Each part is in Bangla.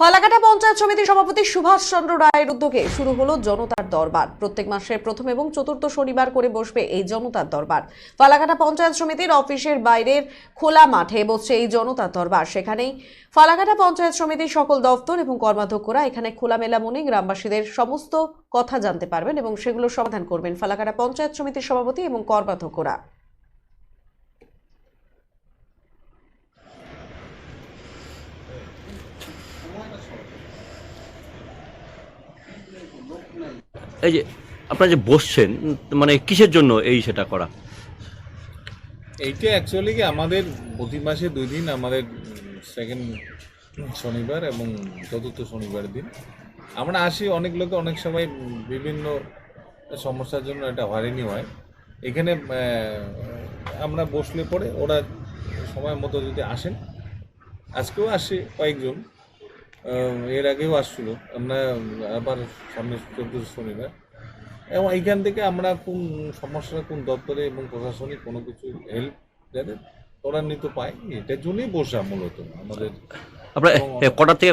ফালাকাটা পঞ্চায়েত সমিতি সভাপতি সুভাষ চন্দ্র রায়ের উদ্যোগে শুরু হলো জনতার দরবার। প্রত্যেক মাসের প্রথম এবং চতুর্থ শনিবার করে বসবে এই জনতার দরবার। ফালাকাটা পঞ্চায়েত সমিতির অফিসের বাইরের খোলা মাঠে বসছে এই জনতার দরবার। সেখানেই ফালাকাটা পঞ্চায়েত সমিতির সকল দপ্তর এবং কর্মাধ্যক্ষরা এখানে খোলামেলা মনে গ্রামবাসীদের সমস্ত কথা জানতে পারবেন এবং সেগুলো সমাধান করবেন ফালাকাটা পঞ্চায়েত সমিতির সভাপতি এবং কর্মাধ্যক্ষরা। এই যে আপনারা যে বসছেন মানে কিসের জন্য এই সেটা করা? এইটা অ্যাকচুয়ালি কি আমাদের প্রতি মাসে দুই দিন, আমাদের সেকেন্ড শনিবার এবং চতুর্থ শনিবার দিন। আমরা আসি, অনেক লোকে অনেক সময় বিভিন্ন সমস্যার জন্য এটা হয়রানি হয়। এখানে আমরা বসলে পরে ওরা সময় মতো যদি আসেন, আজকেও আসে কয়েকজন। এর আগেও আসছিল। আমরা আবার সামনে চতুর্থ শনিবার। এবং এইখান থেকে আমরা কোন সমস্যা কোন দপ্তরে এবং প্রশাসনিক কোনো কিছু হেল্প যাদের ত্বরান্বিত পাই এটার জন্যই বসা মূলত আমাদের। কটা থেকে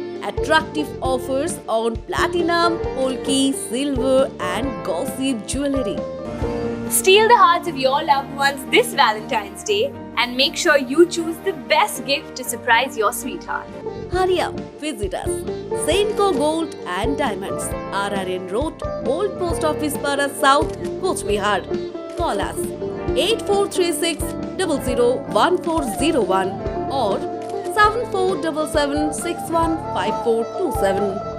Attractive offers on platinum, polki, silver and gossip jewelry. Steal the hearts of your loved ones this Valentine's Day and make sure you choose the best gift to surprise your sweetheart. Hurry up, visit us. Senko Gold and Diamonds, RRN Road, Old Post Office Para South, Coach Bihar. Call us 8436 001401 or Seven four double seven six one five four two seven.